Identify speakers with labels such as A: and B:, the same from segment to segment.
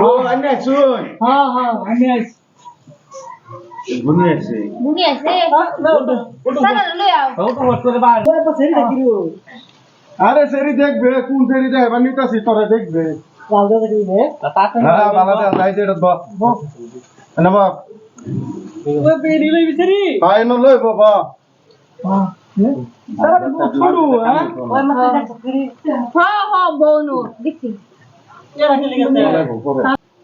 A: ও শুন
B: হ্যাঁ হ্যাঁ আমি
A: আছে
C: আছে সারা লই আও।
D: ও তো ওট করে বাইরে
A: আরে সেরি দেখবে কোন সেরি দেখবে বা নিতাছি তোরা দেখবে। হ্যাঁ ভালো দেখ বস। না। বাপ তাই ন লই বাবা
B: ছোড়ু হ্যাঁ?
C: হ্যাঁ হ্যাঁ বউনু দেখছি।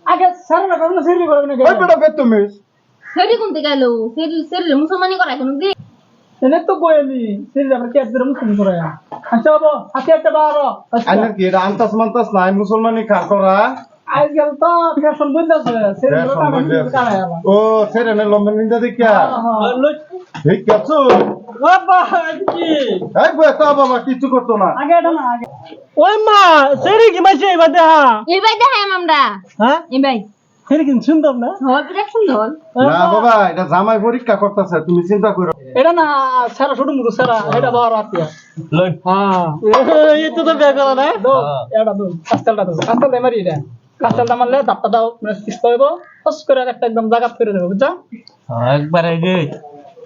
B: আগে সারা না করো না সেরি করো না
A: ওই বেটা বেত তুমি?
C: সেরি কোনতে গেল? সেরি সেরি মুসলমানি করা কোন দি
B: এনে তো কইলি সেরি আমরা কে একদম মুসলিম করে আচ্ছা বাবা হাতে একটা বারো
A: আন্না কি এটা মানতাস নাই? মুসলমানি খা করা?
B: আজকাল তো ফ্যাশন বদলাছে সেরি
A: Fashion
B: কাটা
A: বদলাছে।
B: কাটা
A: ও সেরে নে লম্বা নিন্দা দেখিয়া। ঠিক আছে
B: বাবা কি
A: এই বেটা বাবা কিছু করতো না।
B: আগে এটা না আগে। ওই মা সেরি কি মাইছে এবার দেখা
C: এই দেখাই আমরা
B: হ্যাঁ
C: এই
B: সেরি কি সুন্দর না?
C: হয় বিরাট সুন্দর।
A: না বাবা এটা জামাই পরীক্ষা করতেছে তুমি চিন্তা করো।
B: এটা না সারা ছোট মুরু সারা এটা বারো আতিয়া
D: লই
B: হ্যাঁ এই তো তো বেগ না? দো এটা দো কাস্টালটা দো কাস্টালটা মারি এটা। কাস্টালটা মারলে দাপটা দাও মানে কিস্ত হইব ফস করে একটা একদম জায়গা ফিরে দেবো বুঝছ?
D: একবারে গে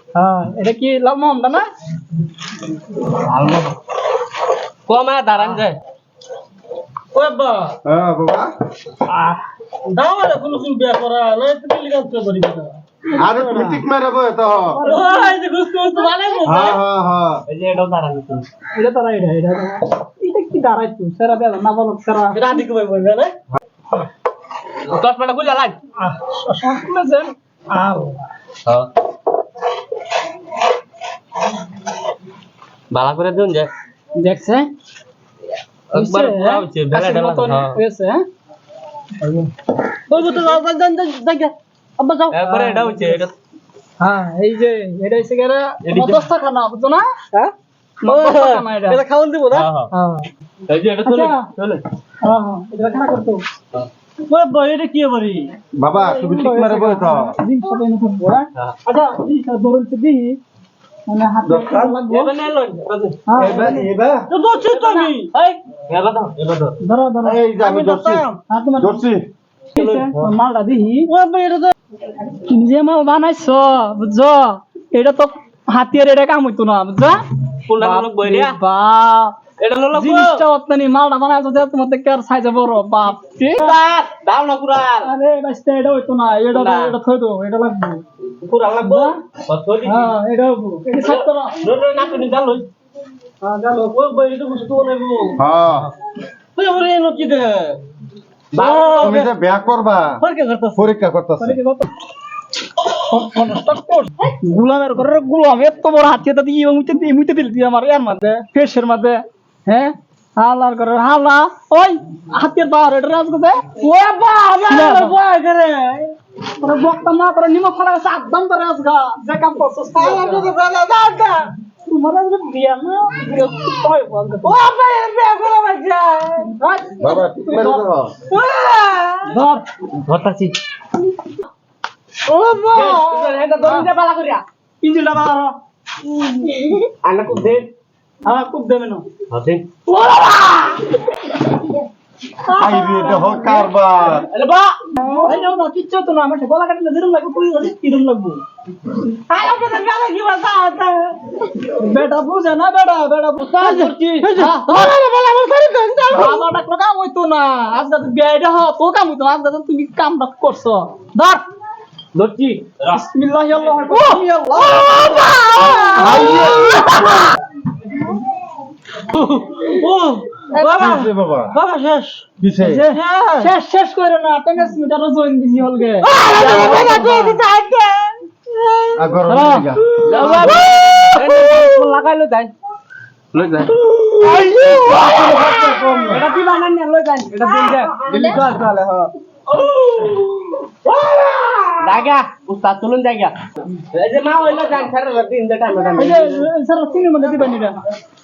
B: হ্যাঁ এটা কি লাভ মহমদা না?
D: কমা দাঁড়ান যায়
B: ওই বা
A: হ্যাঁ বাবা।
B: দাও আরে কোনো কোন বিয়া করা লয় তুমি লিগাল তো করি
A: আরে তুমি ঠিক মেরে বই তো।
B: ওই যে গুস্তু গুস্তু বানাই
A: হ্যাঁ হ্যাঁ হ্যাঁ।
D: এই যে এটাও দাঁড়ান তুমি
B: এটা তারা এটা এটা এটা কি দাঁড়াই তুই সেরা দেয় না বলো সেরা। এটা আদি কই বলবে না?
D: চশমাটা খুলে লাগ
B: আহ সবগুলো যেন আও
D: ভালো করে দিন যে
B: দেখছে?
D: একবার পুরা হচ্ছে বেলা ডেলা হ্যাঁ।
B: হয়েছে হ্যাঁ? ওই তো যাও যাও যাও আব্বা যাও।
D: একবারে এটা হচ্ছে এটা
B: হ্যাঁ এই যে এটা এসে গেলে
D: এদিকে।
B: মদস্তা খানা বুঝছ না? হ্যাঁ? মদস্তা খানা এটা এটা খাওয়ান দিব
D: হ্যাঁ হ্যাঁ।
B: হ্যাঁ।
D: এই যে এটা চলে। চলে।
B: হ্যাঁ হ্যাঁ এটা খানা করতো। ওই বই এটা কি বলি
A: বাবা তুমি ঠিক মেরে বই তো
D: হ্যাঁ।
B: আচ্ছা ধরুন তো মালটা দিহি যে মাল বানাইছ বুঝছ? এটা তো হাতিয়ার এটা কাম হইতো না বুঝছ? বাপ। জিনিসটা অত্যানি মালটা বানাইছো যে তোমার থেকে আর সাইজে বড়। বাপ
D: দাও না পুরা
B: আরে এটা হইতো না। এটা। এটা থই এটা লাগবে।
D: পুরা লাগবো? বস
B: হ্যাঁ এটা এটা সাইড করো
D: নো না তুমি জানো।
B: হ্যাঁ জানো। ওই বই এটা বুঝতো না গো
A: হ্যাঁ।
B: ওই ওরে এনো কি দে।
A: তুমি যে বিয়া করবা
B: ফরকে করতেছ।
A: পরীক্ষা করতেছে।
B: গুলামের ঘরের গুলাম এত বড় হাতিয়ার দিয়ে মুইতে দিয়ে মুইতে দিল তুই আমার ইয়ার মধ্যে ফেসের মধ্যে হ্যাঁ? হালার ঘরের হালা ওই হাতিয়ার পাওয়ার এটা রাজ কোথায় ও বা আমার বয় করে তোর বক্তা না করে নিমক ফলা সাবধান করে আসগা যে কাম করছস তাই আমি তো বেলা দাদা তোমার আজকে বিয়া না বিয়া কই বল ও ভাই বিয়া করে বাজা
A: বাবা ঠিক দাও
D: ধরতাছি
B: ও বা এটা ধরে বালা করিয়া ইঞ্জিনটা বালা
D: আনা কো দে
B: হ্যাঁ খুব দেবে না
D: হাতে
A: আই রে এটা হোক কারবার
D: আরে বা
B: এই নাও না কিচ্ছু তো না আমার গলা কাটলে যেরকম লাগবে পুরি গেলে কিরম লাগবে আরে ওকে তো কি বাসা আছে বেটা বুঝে না বেটা বেটা বুঝা করছি আরে বলা বল করে দেন আমার ডাক কাম হইতো না আজ তো বিয়াইটা হ তো কাম হইতো আজ তো তুমি কামটা করছ ধর
D: ধরছি
B: বিসমিল্লাহি আল্লাহু আকবার ও বাবা
A: কিসে বাবা
B: শেষ। শেষ? শেষ করে না আপনাকে স্মিটারও জয়েন দিছি
A: হলকে
B: লাগাইলো যাই।
A: লৈ যায়
B: এটা কি বানান লৈ যায় এটা দিন যায় দিল্লি চল চলে হ।
D: জায়গা উস্তাদ চলুন জায়গা। এই যে মা ওইলো যান স্যার দিন দে টাইম। টাইম
B: স্যার তিনের মধ্যে দিবেন এটা।